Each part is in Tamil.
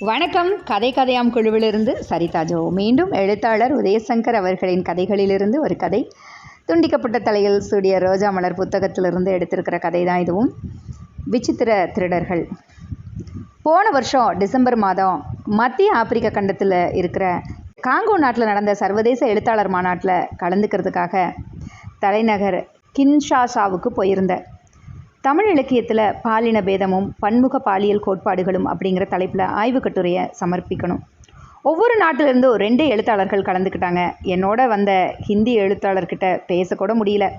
வணக்கம். கதை கதையாம் குழுவிலிருந்து சரிதா ஜோ. மீண்டும் எழுத்தாளர் உதயசங்கர் அவர்களின் கதைகளிலிருந்து ஒரு கதை. துண்டிக்கப்பட்ட தலையில் சூடிய ரோஜா மலர் புத்தகத்திலிருந்து எடுத்திருக்கிற கதை தான் இதுவும். விசித்திர திருடர்கள். போன வருஷம் டிசம்பர் மாதம் மத்திய ஆப்பிரிக்க கண்டத்தில் இருக்கிற காங்கோ நாட்டில் நடந்த சர்வதேச எழுத்தாளர் மாநாட்டில் கலந்துக்கிறதுக்காக தலைநகர் கின்ஷாசாவுக்கு போயிருந்தேன். தமிழ் இலக்கியத்தில் பாலின பேதமும் பன்முக பாலியல் கோட்பாடுகளும் அப்படிங்கிற தலைப்பில் ஆய்வு கட்டுரையை சமர்ப்பிக்கணும். ஒவ்வொரு நாட்டிலிருந்தும் ரெண்டு எழுத்தாளர்கள் கலந்துக்கிட்டாங்க. என்னோட வந்த ஹிந்தி எழுத்தாளர்கிட்ட பேசக்கூட முடியல.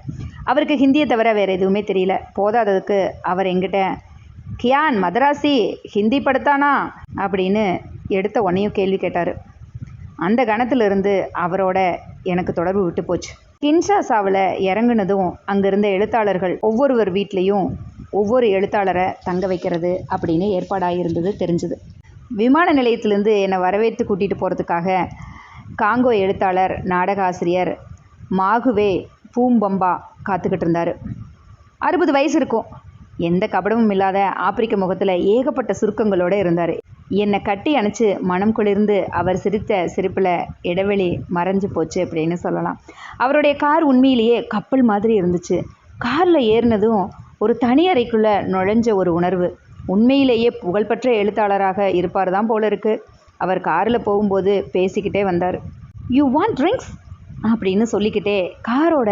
அவருக்கு ஹிந்தியை தவிர வேறு எதுவுமே தெரியல. போதாததுக்கு அவர் எங்கிட்ட கியான் மதராசி ஹிந்தி படுத்தானா? அப்படின்னு எடுத்த உடனேயும் கேள்வி கேட்டார். அந்த கணத்திலிருந்து அவரோட எனக்கு தொடர்பு விட்டு போச்சு. கின்ஷாசாவில் இறங்குனதும் அங்கிருந்த எழுத்தாளர்கள் ஒவ்வொருவர் வீட்லேயும் ஒவ்வொரு எழுத்தாளரை தங்க வைக்கிறது அப்படின்னு ஏற்பாடாக இருந்தது தெரிஞ்சுது. விமான நிலையத்திலேருந்து என்னை வரவேற்று கூட்டிகிட்டு போகிறதுக்காக காங்கோ எழுத்தாளர் நாடக ஆசிரியர் மாகுவே பூம்பம்பா காத்துக்கிட்டு இருந்தார் அறுபது வயசு இருக்கும். எந்த கபடமும் இல்லாத ஆப்பிரிக்க முகத்தில் ஏகப்பட்ட சுருக்கங்களோடு இருந்தார். என்னை கட்டி அணைச்சு மனம் குளிர்ந்து அவர் சிரித்த சிரிப்பில் இடைவெளி மறைஞ்சு போச்சு அப்படின்னு சொல்லலாம். அவருடைய கார் உண்மையிலேயே கப்பல் மாதிரி இருந்துச்சு. காரில் ஏறினதும் ஒரு தனி அறைக்குள்ளே நுழைஞ்ச ஒரு உணர்வு. உண்மையிலேயே புகழ்பெற்ற எழுத்தாளராக இருப்பார் தான் போல இருக்கு. அவர் காரில் போகும்போது பேசிக்கிட்டே வந்தார். யூ வாண்ட் ட்ரிங்க்ஸ் அப்படின்னு சொல்லிக்கிட்டே காரோட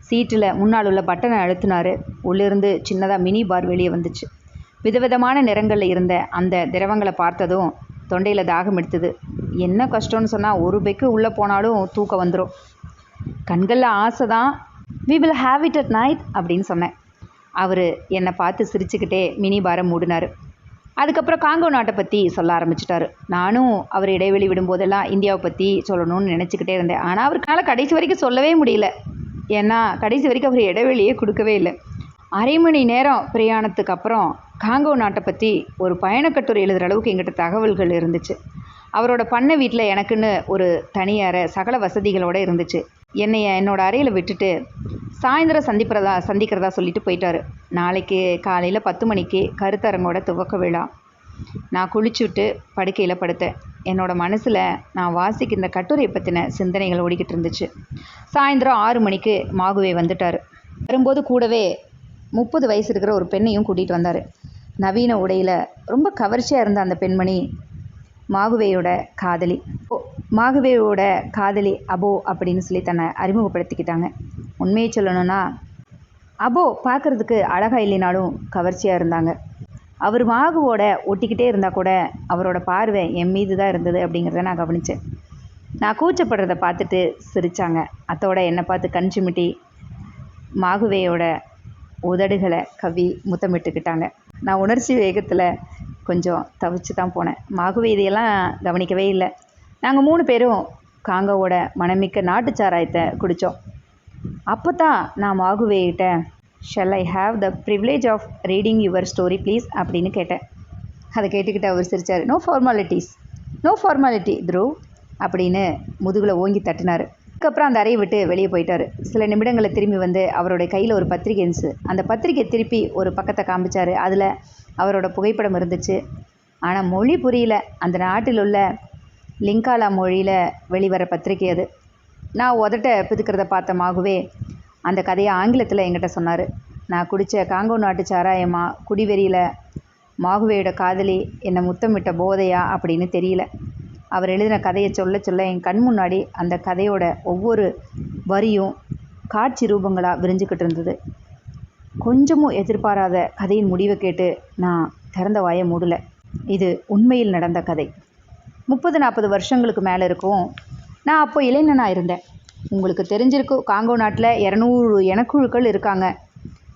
சீட்டில் முன்னால் உள்ள பட்டனை அழுத்தினார். உள்ளிருந்து சின்னதாக மினி பார் வெளியே வந்துச்சு. விதவிதமான நிறங்களில் இருந்த அந்த திரவங்களை பார்த்ததும் தொண்டையில் தாகம் எடுத்தது. என்ன கஷ்டம்னு சொன்னால் ஒரு பெக்கு உள்ளே போனாலும் தூக்கம் வந்துடும் கண்களில் ஆசை தான் we will have it at night அப்படின்னு சொன்னேன். அவர் என்னை பார்த்து சிரிச்சுக்கிட்டே மினி பாரை மூடினார். அதுக்கப்புறம் காங்கோ நாட்டை பற்றி சொல்ல ஆரம்பிச்சிட்டாரு. நானும் அவர் இடைவெளி விடும்போதெல்லாம் இந்தியாவை பற்றி சொல்லணும்னு நினச்சிக்கிட்டே இருந்தேன். ஆனால் அவருக்கால கடைசி வரைக்கும் சொல்லவே முடியல. ஏன்னா கடைசி வரைக்கும் அவர் இடைவெளியே கொடுக்கவே இல்லை. அரை மணி நேரம் பிரயாணத்துக்கு அப்புறம் காங்கோ நாட்டை பற்றி ஒரு பயணக்கட்டுரை எழுதுகிற அளவுக்கு எங்கிட்ட தகவல்கள் இருந்துச்சு. அவரோட பண்ணை வீட்டில் எனக்குன்னு ஒரு தனி அறை சகல வசதிகளோடு இருந்துச்சு. என்னைய என்னோடய அறையில் விட்டுட்டு சாயந்தரம் சந்திக்கிறதா சந்திக்கிறதா சொல்லிட்டு போயிட்டாரு. நாளைக்கு காலையில் பத்து மணிக்கு கருத்தரங்கோட துவக்க விழா. நான் குளிச்சுட்டு படுக்கையில் படுத்தேன். என்னோட மனசில் நான் வாசிக்கின்ற கட்டுரையை பற்றின சிந்தனைகள் ஓடிக்கிட்டு இருந்துச்சு. சாயந்தரம் ஆறு மணிக்கு மாகுவே வந்துட்டார். வரும்போது கூடவே முப்பது வயசு இருக்கிற ஒரு பெண்ணையும் கூட்டிகிட்டு வந்தார். நவீன உடையில் ரொம்ப கவர்ச்சியாக இருந்த அந்த பெண்மணி மாகுவேயோட காதலி. ஓ மாகுவேயோட காதலி அபோ அப்படின்னு சொல்லி தன்னை அறிமுகப்படுத்திக்கிட்டாங்க. உண்மையை சொல்லணும்னா அபோ பார்க்குறதுக்கு அழகாக இல்லைனாலும் கவர்ச்சியாக இருந்தாங்க. அவர் மாகுவோட ஒட்டிக்கிட்டே இருந்தால் கூட அவரோட பார்வை என் மீது தான் இருந்தது அப்படிங்கிறத நான் கவனித்தேன் நான் கூச்சப்படுறத பார்த்துட்டு சிரித்தாங்க அத்தோட என்னை பார்த்து கண் சிமிட்டி மாகுவேயோட உதடுகளை கவி முத்தமிட்டுக்கிட்டாங்க. நான் உணர்ச்சி வேகத்தில் கொஞ்சம் தவிச்சு தான் போனேன் மாகுவேதியெல்லாம் கவனிக்கவே இல்லை. நாங்கள் மூணு பேரும் காங்கோவோட மனமிக்க நாட்டு சாராயத்தை குடித்தோம் அப்போ தான் நான் மாகுவேகிட்ட shall I have the privilege of reading your story please அப்படின்னு கேட்டேன். அதை கேட்டுக்கிட்டு அவர் சிரித்தார் no formalities no formality through அப்படின்னு முதுகில் ஓங்கி தட்டினார். அதுக்கப்புறம் அந்த அறையை விட்டு வெளியே போயிட்டார். சில நிமிடங்களை திரும்பி வந்து அவருடைய கையில் ஒரு பத்திரிகை இருந்துச்சு. அந்த பத்திரிகை திருப்பி ஒரு பக்கத்தை காமிச்சார். அதில் அவரோட புகைப்படம் இருந்துச்சு. ஆனால் மொழி புரியல. அந்த நாட்டில் உள்ள லிங்காலா மொழியில் வெளிவர பத்திரிகை அது. நான் உதட்ட பிதுக்கிறத பார்த்த மாகுவே அந்த கதையை ஆங்கிலத்தில் என்கிட்ட சொன்னார். நான் குடித்த காங்கோ நாட்டு சாராயமா குடிவெறியில் மாகுவேயோட காதலி என்னை முத்தமிட்ட போதையா அப்படின்னு தெரியல. அவர் எழுதின கதையை சொல்ல சொல்ல என் கண் முன்னாடி அந்த கதையோட ஒவ்வொரு வரியும் காட்சி ரூபங்களாக விரிஞ்சுக்கிட்டு இருந்தது. கொஞ்சமும் எதிர்பாராத கதையின் முடிவை கேட்டு நான் திறந்த வாயை மூடலை. இது உண்மையில் நடந்த கதை. முப்பது நாற்பது வருஷங்களுக்கு மேலே இருக்கும். நான் அப்போ இளைஞனாக இருந்தேன். உங்களுக்கு தெரிஞ்சிருக்கும் காங்கோ நாட்டில் இரநூறு இனக்குழுக்கள் இருக்காங்க.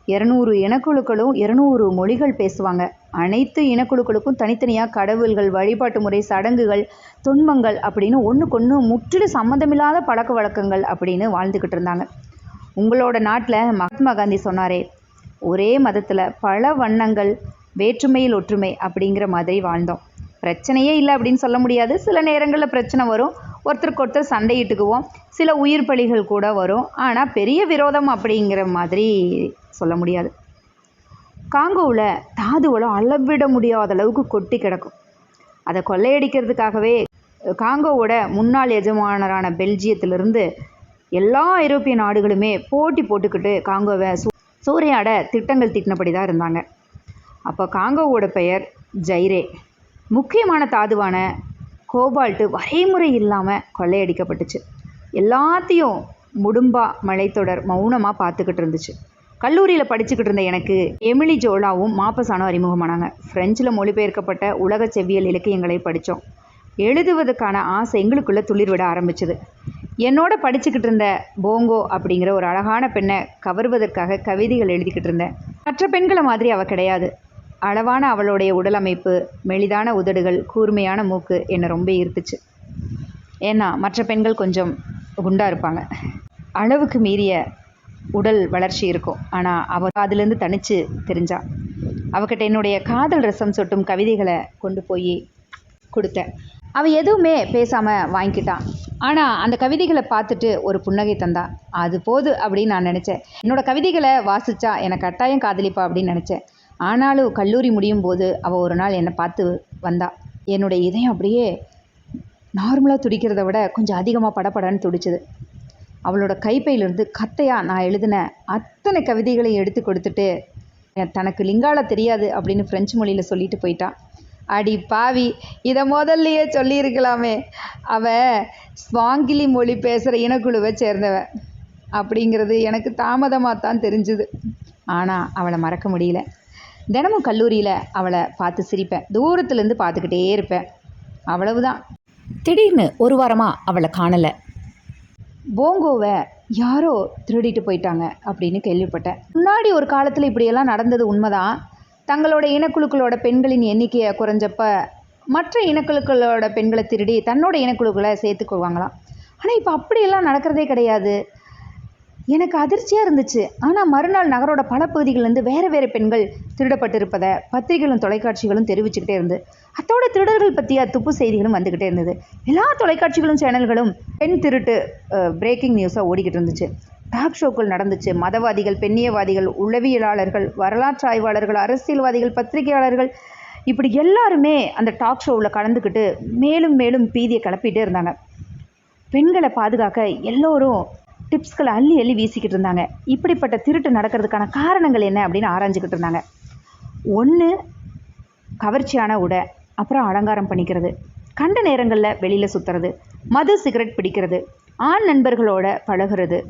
இரநூறு இனக்குழுக்களும் இரநூறு மொழிகள் பேசுவாங்க. அனைத்து இனக்குழுக்களுக்கும் தனித்தனியாக கடவுள்கள் வழிபாட்டு முறை சடங்குகள் துன்பங்கள் அப்படின்னு ஒன்றுக்கொன்று முற்றிலும் சம்மந்தமில்லாத பழக்க வழக்கங்கள் அப்படின்னு வாழ்ந்துக்கிட்டு இருந்தாங்க. உங்களோட நாட்டில் மகாத்மா காந்தி சொன்னாரே ஒரே மதத்தில் பல வண்ணங்கள் வேற்றுமையில் ஒற்றுமை அப்படிங்கிற மாதிரி வாழ்ந்தோம். பிரச்சனையே இல்லை அப்படின்னு சொல்ல முடியாது. சில நேரங்களில் பிரச்சனை வரும். ஒருத்தருக்கு ஒருத்தர் சண்டையிட்டுக்குவோம். சில உயிர் பலிகள் கூட வரும். ஆனால் பெரிய விரோதம் அப்படிங்கிற மாதிரி சொல்ல முடியாது. காங்கோவில் தாது வளம் அளவிட முடியாத அளவுக்கு கொட்டி கிடக்கும். அதை கொள்ளையடிக்கிறதுக்காகவே காங்கோவோட முன்னாள் எஜமானரான பெல்ஜியத்திலிருந்து எல்லா ஐரோப்பிய நாடுகளுமே போட்டி போட்டுக்கிட்டு காங்கோவை சூ சூறையாட திட்டங்கள் தீட்டினபடி தான் இருந்தாங்க. அப்போ காங்கோவோட பெயர் ஜைரே. முக்கியமான தாதுவான கோபால்ட்டு வரைமுறை இல்லாமல் கொள்ளையடிக்கப்பட்டுச்சு. எல்லாத்தையும் முடும்பா மலைத்தொடர் மௌனமாக பார்த்துக்கிட்டு இருந்துச்சு. கல்லூரியில் படிச்சுக்கிட்டு இருந்த எனக்கு எமிலி ஜோலாவும் மாப்பசானும் அறிமுகமானாங்க. ஃப்ரெஞ்சில் மொழிபெயர்க்கப்பட்ட உலக செவ்வியல் இலக்கியங்களை படித்தோம் எழுதுவதற்கான ஆசை எங்களுக்குள்ளே துளிர் விட ஆரம்பிச்சது. என்னோட படிச்சுக்கிட்டு இருந்த போங்கோ அப்படிங்கிற ஒரு அழகான பெண்ணை கவர்வதற்காக கவிதைகள் எழுதிக்கிட்டு இருந்தேன். மற்ற பெண்களை மாதிரி அவள் கிடையாது. அளவான அவளுடைய உடல் அமைப்பு மெலிதான உதடுகள் கூர்மையான மூக்கு என்னை ரொம்ப ஈர்த்துச்சு. ஏன்னா மற்ற பெண்கள் கொஞ்சம் குண்டாக இருப்பாங்க. அளவுக்கு மீறிய உடல் வளர்ச்சி இருக்கும். ஆனால் அவள் அதுலேருந்து தனிச்சு தெரிஞ்சா. அவகிட்ட என்னுடைய காதல் ரசம் சொட்டும் கவிதைகளை கொண்டு போய் கொடுத்தேன். அவள் எதுவுமே பேசாமல் வாங்கிக்கிட்டான் ஆனால் அந்த கவிதைகளை பார்த்துட்டு ஒரு புன்னகை தந்தா. அது போது அப்படின்னு நான் நினச்சேன். என்னோட கவிதைகளை வாசிச்சா என்னை கட்டாயம் காதலிப்பா அப்படின்னு நினச்சேன். ஆனாலும் கல்லூரி முடியும் போது அவள் ஒரு நாள் என்னை பார்த்து வந்தா. என்னுடைய இதயம் அப்படியே நார்மலாக துடிக்கிறத விட கொஞ்சம் அதிகமாக படபடன்னு துடிச்சது. அவளோட கைப்பையிலிருந்து கத்தையாக நான் எழுதின அத்தனை கவிதைகளையும் எடுத்து கொடுத்துட்டு தனக்கு லிங்கால தெரியாது அப்படின்னு ஃப்ரெஞ்சு மொழியில் சொல்லிட்டு போயிட்டான் அடி பாவி இதை முதல்லையே சொல்லியிருக்கலாமே. அவ ஸ்வாங்கிலி மொழி பேசுகிற இனக்குழுவை சேர்ந்தவ. அப்படிங்கிறது எனக்கு தாமதமாக தான் தெரிஞ்சுது. ஆனால் அவளை மறக்க முடியல. தினமும் கல்லூரியில் அவளை பார்த்து சிரிப்பேன். தூரத்துலேருந்து பார்த்துக்கிட்டே இருப்பேன். அவ்வளவுதான். திடீர்னு ஒரு வாரமாக அவளை காணலை. போங்கோவை யாரோ திருடிட்டு போயிட்டாங்க அப்படின்னு கேள்விப்பட்டேன். முன்னாடி ஒரு காலத்தில் இப்படியெல்லாம் நடந்தது உண்மைதான். தங்களோட இனக்குழுக்களோட பெண்களின் எண்ணிக்கையை குறைஞ்சப்ப மற்ற இனக்குழுக்களோட பெண்களை திருடி தன்னோட இனக்குழுக்களை சேர்த்துக்குவாங்களாம் ஆனால் இப்போ அப்படியெல்லாம் நடக்கிறதே கிடையாது. எனக்கு அதிர்ச்சியாக இருந்துச்சு. ஆனால் மறுநாள் நகரோட பல பகுதிகளிலேருந்து வேறு வேறு பெண்கள் திருடப்பட்டிருப்பதை பத்திரிகைகளும் தொலைக்காட்சிகளும் தெரிவிச்சுக்கிட்டே இருந்து அத்தோட திருடர்கள் பற்றிய துப்பு செய்திகளும் வந்துக்கிட்டே இருந்தது. எல்லா தொலைக்காட்சிகளும் சேனல்களும் பெண் திருட்டு பிரேக்கிங் நியூஸாக ஓடிக்கிட்டு இருந்துச்சு. டாக் ஷோக்கள் நடந்துச்சு. மதவாதிகள் பெண்ணியவாதிகள் உளவியலாளர்கள் வரலாற்று ஆய்வாளர்கள் அரசியல்வாதிகள் பத்திரிகையாளர்கள் இப்படி எல்லாருமே அந்த டாக் ஷோவில் கலந்துக்கிட்டு மேலும் மேலும் பீதியை கிளப்பிட்டே இருந்தாங்க. பெண்களை பாதுகாக்க எல்லோரும் டிப்ஸ்களை அள்ளி அள்ளி வீசிக்கிட்டு இருந்தாங்க. இப்படிப்பட்ட திருட்டு நடக்கிறதுக்கான காரணங்கள் என்ன அப்படின்னு ஆராய்ஞ்சிக்கிட்டு இருந்தாங்க. ஒன்று கவர்ச்சியான உடை அப்புறம் அலங்காரம் பண்ணிக்கிறது. கண்ட நேரங்களில் வெளியில் சுற்றுறது மது சிகரெட் பிடிக்கிறது. ஆண் நண்பர்களோட பழகுறது.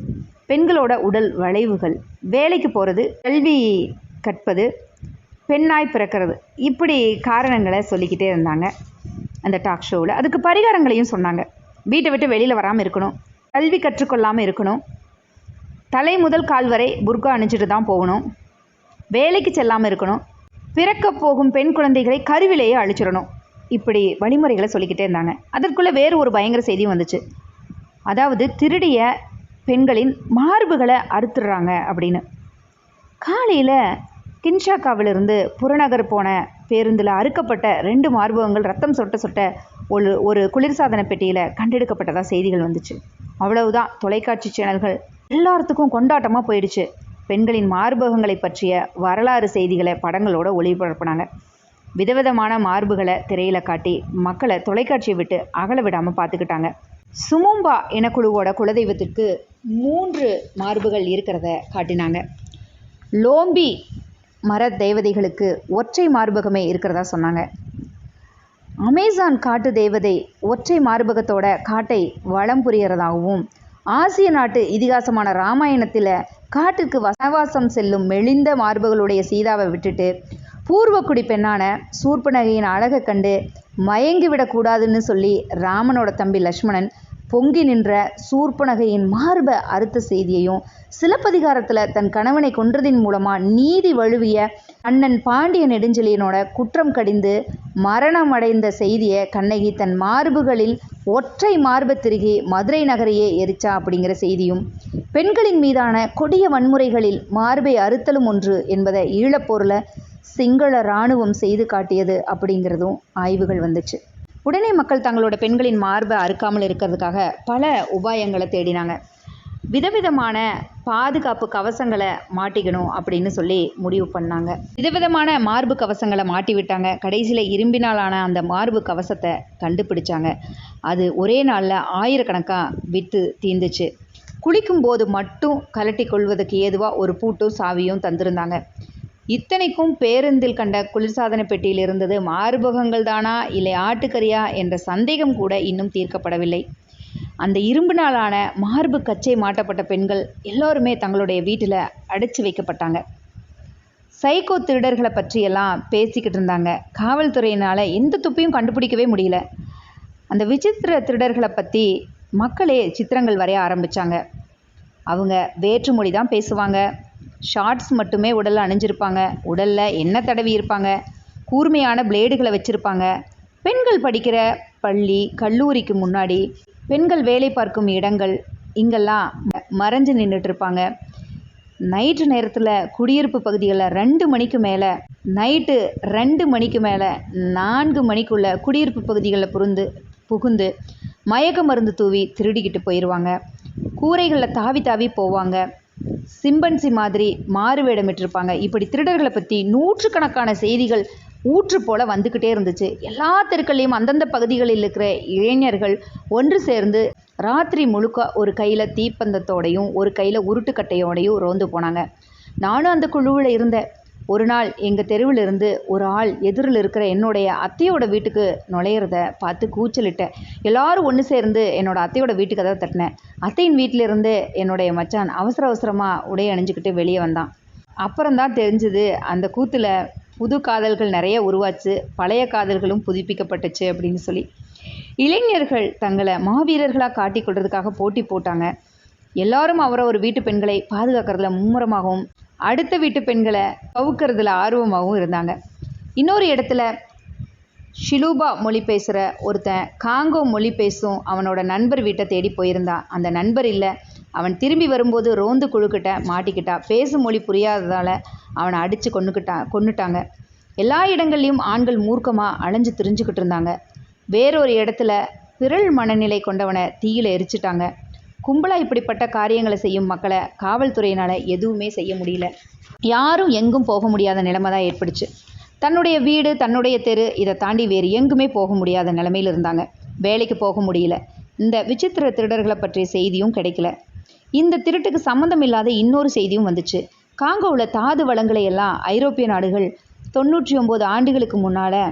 பெண்களோட உடல் வளைவுகள். வேலைக்கு போகிறது கல்வி கற்பது. பெண்ணாய் பிறக்கிறது. இப்படி காரணங்களை சொல்லிக்கிட்டே இருந்தாங்க. அந்த டாக் ஷோவில் அதுக்கு பரிகாரங்களையும் சொன்னாங்க. வீட்டை விட்டு வெளியில் வராமல் இருக்கணும். கல்வி கற்றுக்கொள்ளாமல் இருக்கணும். தலை முதல் கால் வரை புர்கா அணிஞ்சிட்டு தான் போகணும். வேலைக்கு செல்லாமல் இருக்கணும். பிறக்க போகும் பெண் குழந்தைகளை கருவிலேயே அழிச்சிடணும். இப்படி வழிமுறைகளை சொல்லிக்கிட்டே இருந்தாங்க. அதற்குள்ளே வேறு ஒரு பயங்கர செய்தியும் வந்துச்சு. அதாவது திருடிய பெண்களின் மார்புகளை அறுத்துடுறாங்க அப்படின்னு. காலையில் கின்ஷாக்காவிலிருந்து புறநகர் போன பேருந்தில் அறுக்கப்பட்ட ரெண்டு மார்பகங்கள் ரத்தம் சொட்ட சொட்ட ஒரு ஒரு குளிர்சாதன பெட்டியில் கண்டெடுக்கப்பட்டதாக செய்திகள் வந்துச்சு. அவ்வளவுதான். தொலைக்காட்சி சேனல்கள் எல்லாத்துக்கும் கொண்டாட்டமாக போயிடுச்சு. பெண்களின் மார்பகங்களை பற்றிய வரலாறு செய்திகளை படங்களோட ஒளிபரப்புனாங்க. விதவிதமான மார்புகளை திரையில் காட்டி மக்களை தொலைக்காட்சியை விட்டு அகல விடாமல் பார்த்துக்கிட்டாங்க சுமும்பா இனக்குழுவோட குலதெய்வத்திற்கு மூன்று மார்புகள் இருக்கிறத காட்டினாங்க. லோம்பி மர தேவதைகளுக்கு ஒற்றை மார்பகமே இருக்கிறதா சொன்னாங்க. அமேசான் காட்டு தேவதை ஒற்றை மார்பகத்தோட காட்டை வளம் புரியறதாகவும் ஆசிய நாட்டு இதிகாசமான ராமாயணத்தில் காட்டுக்கு வனவாசம் செல்லும் மெலிந்த மார்புகளுடைய சீதாவை விட்டுட்டு பூர்வக்குடி பெண்ணான சூர்பனகையின் அழகை கண்டு மயங்கி விடக்கூடாதுன்னு சொல்லி ராமனோட தம்பி லக்ஷ்மணன் பொங்கி நின்ற சூர்பனகையின் மார்ப அறுத்த செய்தியையும் சிலப்பதிகாரத்தில் தன் கணவனை கொன்றதின் மூலமாக நீதி வழுவிய அண்ணன் பாண்டிய நெடுஞ்செழியனோட குற்றம் கடிந்து மரணம் அடைந்த செய்தியை கண்ணகி தன் மார்புகளில் ஒற்றை மார்பு திருகி மதுரை நகரையே எரிச்சா அப்படிங்கிற செய்தியும் பெண்களின் மீதான கொடிய வன்முறைகளில் மார்பை அறுத்தலும் ஒன்று என்பதை ஈழப்போரில் சிங்கள இராணுவம் செய்து காட்டியது அப்படிங்கிறதும் ஆய்வுகள் வந்துச்சு. உடனே மக்கள் தங்களோட பெண்களின் மார்பை அறுக்காமல் இருக்கிறதுக்காக பல உபாயங்களை தேடினாங்க. விதவிதமான பாதுகாப்பு கவசங்களை மாட்டிக்கணும் அப்படின்னு சொல்லி முடிவு பண்ணாங்க. விதவிதமான மார்பு கவசங்களை மாட்டி விட்டாங்க. கடைசியில் இரும்பினாலான அந்த மார்பு கவசத்தை கண்டுபிடிச்சாங்க. அது ஒரே நாளில் ஆயிரக்கணக்காக விற்று தீந்துச்சு. குளிக்கும்போது மட்டும் கலட்டி கொள்வதற்கு ஏதுவாக ஒரு பூட்டும் சாவியும் தந்திருந்தாங்க. இத்தனைக்கும் பேருந்தில் கண்ட குளிர்சாதன பெட்டியில் இருந்தது மார்பகங்கள் தானா இல்லை ஆட்டுக்கறியா என்ற சந்தேகம் கூட இன்னும் தீர்க்கப்படவில்லை. அந்த இரும்பினாலான மார்பு கச்சை மாட்டப்பட்ட பெண்கள் எல்லோருமே தங்களுடைய வீட்டில் அடைச்சி வைக்கப்பட்டாங்க. சைக்கோ திருடர்களை பற்றியெல்லாம் பேசிக்கிட்டு இருந்தாங்க. காவல்துறையினால் எந்த துப்பையும் கண்டுபிடிக்கவே முடியல. அந்த விசித்திர திருடர்களை பற்றி மக்களே சித்திரங்கள் வரைய ஆரம்பித்தாங்க அவங்க வேற்றுமொழி தான் பேசுவாங்க. ஷார்ட்ஸ் மட்டுமே உடலில் அணிஞ்சிருப்பாங்க. உடலில் என்ன தடவி இருப்பாங்க. கூர்மையான பிளேடுகளை வச்சுருப்பாங்க. பெண்கள் படிக்கிற பள்ளி கல்லூரிக்கு முன்னாடி பெண்கள் வேலை பார்க்கும் இடங்கள் இங்கெல்லாம் மறைஞ்சு நின்றுட்டு இருப்பாங்க நைட்டு நேரத்தில் குடியிருப்பு பகுதிகளில் ரெண்டு மணிக்கு மேலே நைட்டு ரெண்டு மணிக்கு மேலே நான்கு மணிக்குள்ள குடியிருப்பு பகுதிகளில் புரிந்து புகுந்து மயக்க மருந்து தூவி திருடிக்கிட்டு போயிடுவாங்க கூரைகளில் தாவி தாவி போவாங்க. சிம்பன்சி மாதிரி மாறு வேடமிட்டிருப்பாங்க இப்படி திருடர்களை பற்றி நூற்றுக்கணக்கான செய்திகள் ஊற்று போல வந்துக்கிட்டே இருந்துச்சு. எல்லா தெருக்கள்லையும் அந்தந்த பகுதிகளில் இருக்கிற இளைஞர்கள் ஒன்று சேர்ந்து ராத்திரி முழுக்க ஒரு கையில் தீப்பந்தத்தோடையும் ஒரு கையில் உருட்டுக்கட்டையோடையும் ரோந்து போனாங்க. நானும் அந்த குழுவில் இருந்தேன். ஒரு நாள் எங்கள் தெருவில் இருந்து ஒரு ஆள் எதிரில் இருக்கிற என்னுடைய அத்தையோட வீட்டுக்கு நுழையிறத பார்த்து கூச்சலிட்டேன். எல்லாரும் ஒன்று சேர்ந்து என்னோட அத்தையோட வீட்டுக்கு தான் தட்டினேன். அத்தையின் வீட்டிலிருந்து என்னுடைய மச்சான் அவசர அவசரமாக உடை அணிஞ்சுக்கிட்டு வெளியே வந்தான். அப்புறம்தான் தெரிஞ்சுது அந்த கூத்தில் புது காதல்கள் நிறைய உருவாச்சு பழைய காதல்களும் புதுப்பிக்கப்பட்டுச்சு அப்படின்னு சொல்லி. இளைஞர்கள் தங்களை மாவீரர்களாக காட்டிக்கொள்றதுக்காக போட்டி போட்டாங்க. எல்லாரும் ஒரு வீட்டு பெண்களை பாதுகாக்கிறதுல மும்முரமாகவும் அடுத்த வீட்டு பெண்களை பவுக்கிறதுல ஆர்வமாகவும் இருந்தாங்க. இன்னொரு இடத்துல ஷிலூபா மொழி பேசுகிற ஒருத்தன் காங்கோ மொழி பேசும் அவனோட நண்பர் வீட்டை தேடி போயிருந்தான். அந்த நண்பர் இல்லை அவன் திரும்பி வரும்போது ரோந்து குழுக்கிட்ட மாட்டிக்கிட்டா. பேசும் மொழி புரியாததால் அவனை அடித்து கொன்னுக்கிட்டா கொண்டுட்டாங்க எல்லா இடங்கள்லையும் ஆண்கள் மூர்க்கமாக அலைஞ்சு திரிஞ்சுக்கிட்டு இருந்தாங்க. வேறொரு இடத்துல பிறல் மனநிலை கொண்டவனை தீயில எரிச்சிட்டாங்க. கும்பலாக இப்படிப்பட்ட காரியங்களை செய்யும் மக்களை காவல்துறையினால் எதுவுமே செய்ய முடியல. யாரும் எங்கும் போக முடியாத நிலைமை தான் ஏற்படுச்சு. தன்னுடைய வீடு தன்னுடைய தெரு இதை தாண்டி வேறு எங்குமே போக முடியாத நிலமையில் இருந்தாங்க. வேலைக்கு போக முடியல. இந்த விசித்திர திருடர்களை பற்றிய செய்தியும் கிடைக்கல. இந்த திருட்டுக்கு சம்மந்தம் இல்லாத இன்னொரு செய்தியும் வந்துச்சு. காங்கோவில் தாது வளங்களை எல்லாம் ஐரோப்பிய நாடுகள் தொண்ணூற்றி ஒம்பது ஆண்டுகளுக்கு முன்னால்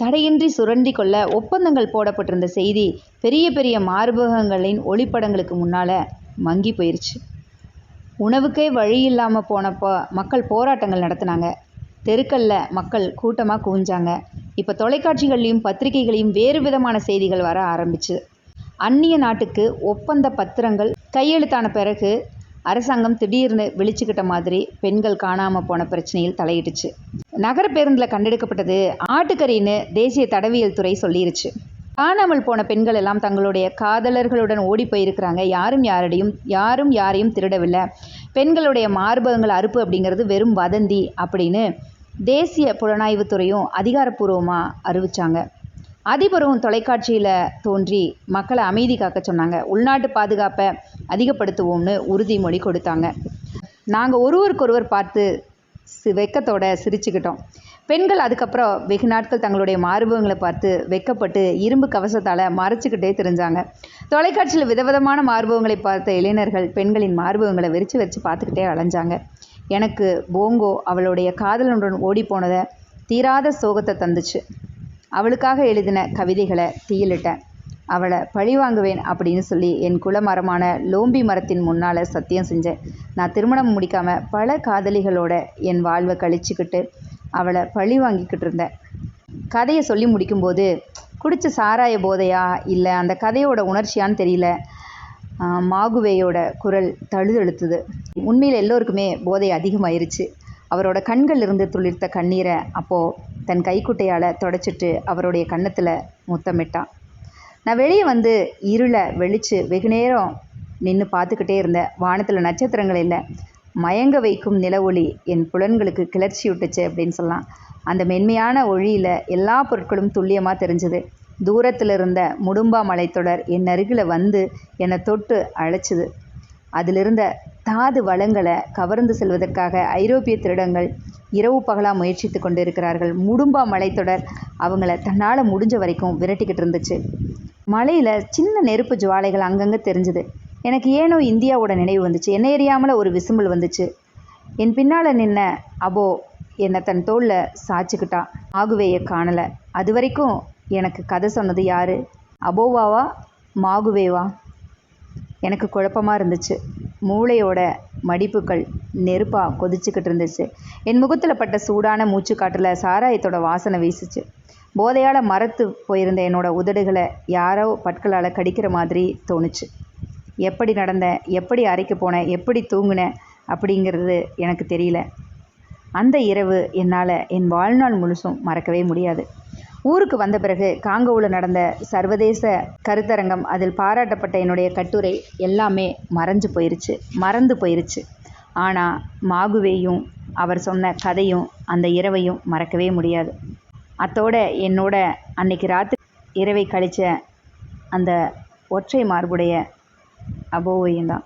தடையின்றி சுரண்டி கொள்ள ஒப்பந்தங்கள் போடப்பட்டிருந்த செய்தி பெரிய பெரிய மார்பகங்களின் ஒளிப்படங்களுக்கு முன்னால் மங்கி போயிருச்சு. உணவுக்கே வழி இல்லாமல் போனப்போ மக்கள் போராட்டங்கள் நடத்தினாங்க. தெருக்களில் மக்கள் கூட்டமாக குவிஞ்சாங்க. இப்போ தொலைக்காட்சிகள்லையும் பத்திரிகைகளையும் வேறு விதமான செய்திகள் வர ஆரம்பிச்சு. அந்நிய நாட்டுக்கு ஒப்பந்த பத்திரங்கள் கையெழுத்தான பிறகு அரசாங்கம் திடீர்னு விழிச்சுக்கிட்ட மாதிரி பெண்கள் காணாமல் போன பிரச்சனையில் தலையிட்டுச்சு நகர பேருந்தில் கண்டெடுக்கப்பட்டது ஆட்டுக்கறின்னு தேசிய தடவியல் துறை சொல்லிருச்சு. காணாமல் போன பெண்கள் எல்லாம் தங்களுடைய காதலர்களுடன் ஓடி போயிருக்கிறாங்க. யாரும் யாரிடையும் யாரும் யாரையும் திருடவில்லை. பெண்களுடைய மார்பகங்கள் அறுப்பு அப்படிங்கிறது வெறும் வதந்தி அப்படின்னு தேசிய புலனாய்வுத்துறையும் அதிகாரப்பூர்வமாக அறிவிச்சாங்க. அதிபரும் தொலைக்காட்சியில் தோன்றி மக்களை அமைதி காக்க சொன்னாங்க. உள்நாட்டு பாதுகாப்பை அதிகப்படுத்துவோம்னு உறுதிமொழி கொடுத்தாங்க. நாங்கள் ஒருவருக்கொருவர் பார்த்து சி வெக்கத்தோட சிரிச்சுக்கிட்டோம். பெண்கள் அதுக்கப்புறம் வெகு நாட்கள் தங்களுடைய மார்பகங்களை பார்த்து வெக்கப்பட்டு இரும்பு கவசத்தால் மறைச்சிக்கிட்டே தெரிஞ்சாங்க. தொலைக்காட்சியில் விதவிதமான மார்பகங்களை பார்த்த இளைஞர்கள் பெண்களின் மார்பகங்களை விரித்து வச்சு பார்த்துக்கிட்டே அலைஞ்சாங்க. எனக்கு போங்கோ அவளுடைய காதலனுடன் ஓடி போனதை தீராத சோகத்தை தந்துச்சு. அவளுக்காக எழுதின கவிதைகளை தீயிலிட்டேன். அவளை பழி வாங்குவேன் அப்படின்னு சொல்லி என் குலமரமான லோம்பி மரத்தின் முன்னால் சத்தியம் செஞ்சேன். நான் திருமணம் முடிக்காமல் பல காதலிகளோட என் வாழ்வை கழிச்சுக்கிட்டு அவளை பழி வாங்கிக்கிட்டு இருந்தேன். கதையை சொல்லி முடிக்கும்போது குடிச்ச சாராய போதையா இல்லை அந்த கதையோட உணர்ச்சியான்னு தெரியல. மாகுவேயோட குரல் தழுதழுத்துது. உண்மையில் எல்லோருக்குமே போதை அதிகமாயிருச்சு. அவரோட கண்கள் இருந்து துளிர்த்த கண்ணீரை அப்போது தன் கைக்குட்டையால் தொடச்சிட்டு அவருடைய கன்னத்தில் முத்தமிட்டான். நான் வெளியே வந்து இருளை வெளிச்சு வெகு நேரம் நின்று பார்த்துக்கிட்டே இருந்தேன். வானத்தில் நட்சத்திரங்கள் இல்லை. மயங்க வைக்கும் நில ஒளி என் புலன்களுக்கு கிளர்ச்சி விட்டுச்சு அப்படின்னு சொல்லலாம் அந்த மென்மையான ஒளியில் எல்லா பொருட்களும் துல்லியமாக தெரிஞ்சுது. தூரத்தில் இருந்த முடும்பா மலைத்தொடர் என் அருகில் வந்து என்னை தொட்டு அழைச்சிது. அதிலிருந்த தாது வளங்களை கவர்ந்து செல்வதற்காக ஐரோப்பிய திருடங்கள் இரவு பகலாக முயற்சித்து கொண்டு இருக்கிறார்கள் முடும்பா மலைத்தொடர் அவங்கள தன்னால் முடிஞ்ச வரைக்கும் விரட்டிக்கிட்டு இருந்துச்சு. மலையில் சின்ன நெருப்பு ஜுவாலைகள் அங்கங்கே தெரிஞ்சுது. எனக்கு ஏனோ இந்தியாவோட நினைவு வந்துச்சு. என்னை எறியாமல் ஒரு விசும்பல் வந்துச்சு. என் பின்னால் நின்ன அபோ என்னை தன் தோளில் சாய்ச்சிக்கிட்டா. ஆகுவேயை காணலை. அது வரைக்கும் எனக்கு கதை சொன்னது யார்? அபோவாவா? மாகுவேவா? எனக்கு குழப்பமாக இருந்துச்சு. மூளையோட மடிப்புகள் நெருப்பாக கொதிச்சுக்கிட்டு இருந்துச்சு. என் முகத்தில் பட்ட சூடான மூச்சுக்காற்றில் சாராயத்தோட வாசனை வீசுச்சு. போதையால் மரத்து போயிருந்த என்னோட உதடுகளை யாரோ பற்களால் கடிக்கிற மாதிரி தோணுச்சு. எப்படி நடந்தேன் எப்படி அறைக்கு போனேன் எப்படி தூங்கினேன் அப்படிங்கிறது எனக்கு தெரியல. அந்த இரவு என்னால் என் வாழ்நாள் முழுசும் மறக்கவே முடியாது. ஊருக்கு வந்த பிறகு காங்கோவில் நடந்த சர்வதேச கருத்தரங்கம் அதில் பாராட்டப்பட்ட என்னுடைய கட்டுரை எல்லாமே மறைஞ்சு போயிருச்சு மறந்து போயிருச்சு. ஆனால் மாகுவேயும் அவர் சொன்ன கதையும் அந்த இரவையும் மறக்கவே முடியாது. அத்தோட என்னோட அன்னைக்கு ராத்திரி இரவை கழித்த அந்த ஒற்றை மார்புடைய அபோவையும் தான்.